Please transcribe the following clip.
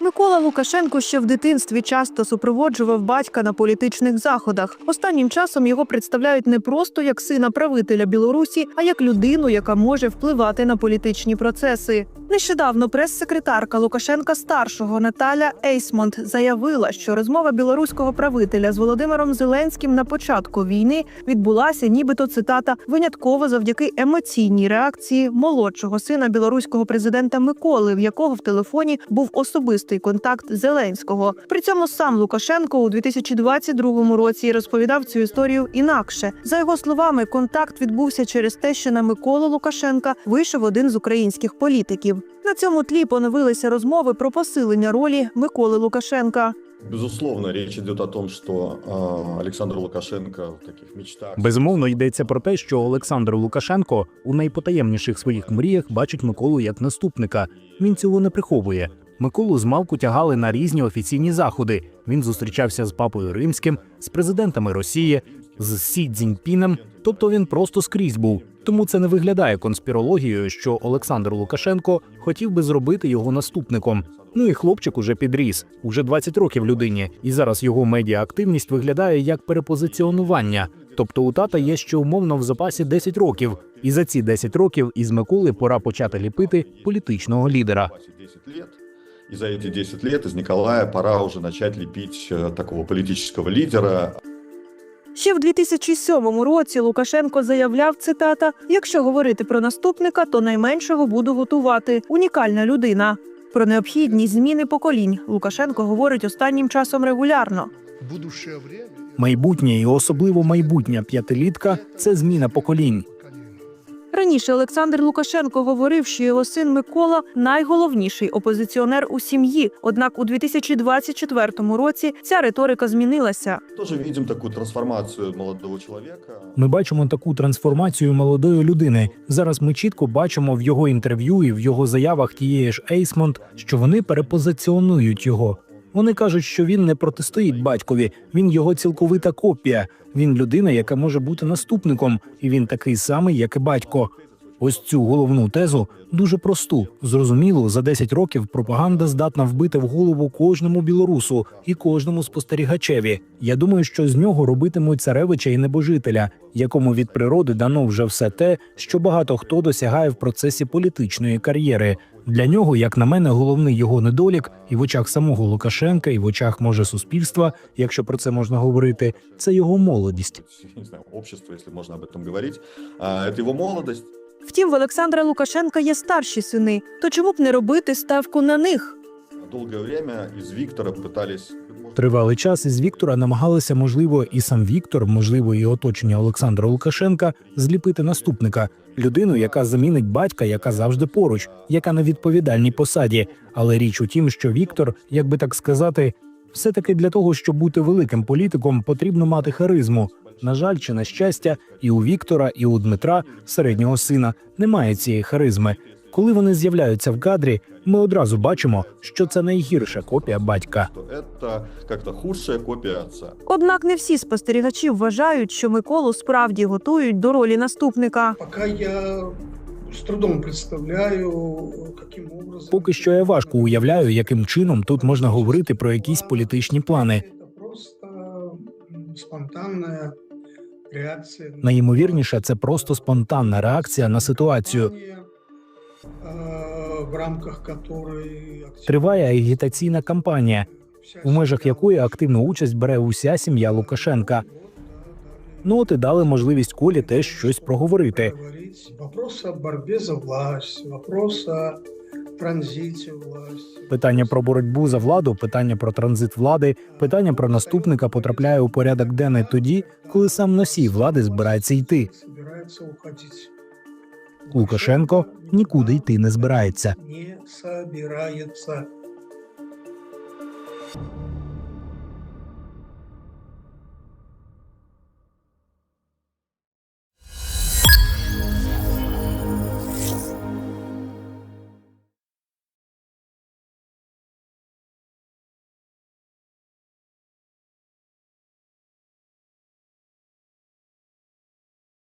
Микола Лукашенко ще в дитинстві часто супроводжував батька на політичних заходах. Останнім часом його представляють не просто як сина правителя Білорусі, а як людину, яка може впливати на політичні процеси. Нещодавно прес-секретарка Лукашенка старшого Наталя Ейсмонт заявила, що розмова білоруського правителя з Володимиром Зеленським на початку війни відбулася, нібито цитата винятково завдяки емоційній реакції молодшого сина білоруського президента Миколи, в якого в телефоні був особистий контакт Зеленського. При цьому сам Лукашенко у 2022 році розповідав цю історію інакше. За його словами, контакт відбувся через те, що на Миколу Лукашенка вийшов один з українських політиків. На цьому тлі поновилися розмови про посилення ролі Миколи Лукашенка. Безусловно, речь идет о том, что э, Александр Лукашенко в таких мечтах. Безумовно, йдеться про те, що Олександр Лукашенко у найпотаємніших своїх мріях бачить Миколу як наступника. Він цього не приховує. Миколу змалку тягали на різні офіційні заходи. Він зустрічався з папою римським, з президентами Росії, з Сі Цзіньпіном, тобто він просто скрізь був. Тому це не виглядає конспірологією, що Олександр Лукашенко хотів би зробити його наступником. Ну і хлопчик уже підріс, уже 20 років людині, і зараз його медіаактивність виглядає як перепозиціонування. Тобто у тата є ще умовно в запасі 10 років, і за ці 10 років із Миколи пора почати ліпити політичного лідера. 10. И за эти 10 лет из Николая пора уже начать лепить э, такого политического лидера. Ще в 2007 році Лукашенко заявляв цитата: якщо говорити про наступника, то найменшого буду готувати. Унікальна людина. Про необхідність зміни поколінь Лукашенко говорить останнім часом регулярно. Майбутнє і особливо майбутня п'ятилітка це зміна поколінь. Раніше Олександр Лукашенко говорив, що його син Микола найголовніший опозиціонер у сім'ї. Однак у 2024 році ця риторика змінилася. Тоже видим такую трансформацию молодого человека. Ми бачимо таку трансформацію молодої людини. Зараз ми чітко бачимо в його інтерв'ю і в його заявах тієї ж Ейсмонт, що вони перепозиціонують його. Вони кажуть, що він не протистоїть батькові, він його цілковита копія. Він людина, яка може бути наступником, і він такий самий, як і батько. Ось цю головну тезу дуже просту. Зрозуміло, за 10 років пропаганда здатна вбити в голову кожному білорусу і кожному спостерігачеві. Я думаю, що з нього робитимуть царевича і небожителя, якому від природи дано вже все те, що багато хто досягає в процесі політичної кар'єри. Для нього, як на мене, головний його недолік, і в очах самого Лукашенка, і в очах може суспільства, якщо про це можна говорити, це його молодість. Не знаю, общество, якщо можна об этом говорити, А, Это его молодость. Втім, в Олександра Лукашенка є старші сини. То чому б не робити ставку на них? Тривалий час із Віктора намагалися, можливо, і сам Віктор, можливо, і оточення Олександра Лукашенка зліпити наступника, людину, яка замінить батька, яка завжди поруч, яка на відповідальній посаді. Але річ у тім, що Віктор, як би так сказати, все таки для того, щоб бути великим політиком, потрібно мати харизму. На жаль, чи на щастя, і у Віктора, і у Дмитра, середнього сина, немає цієї харизми. Коли вони з'являються в кадрі, ми одразу бачимо, що це найгірша копія батька. Что это как-то худшая копия отца. Однак не всі спостерігачі вважають, що Миколу справді готують до ролі наступника. Пока я с трудом представляю, каким образом... Поки що я важко уявляю, яким чином тут можна говорити про якісь політичні плани. Просто м, спонтанная реакция. Найімовірніше, це просто спонтанна реакція на ситуацію. В рамках которой Триває агітаційна кампанія, у межах якої активну участь бере уся сім'я Лукашенка. Ну от і дали можливість Колі теж щось проговорити. Вопрос о за власть, вопрос о транзите. Питання про боротьбу за владу, питання про транзит влади, питання про наступника потрапляє у порядок денний тоді, коли сам носій влади збирається йти. Собирается уходить. Лукашенко нікуди йти не збирається.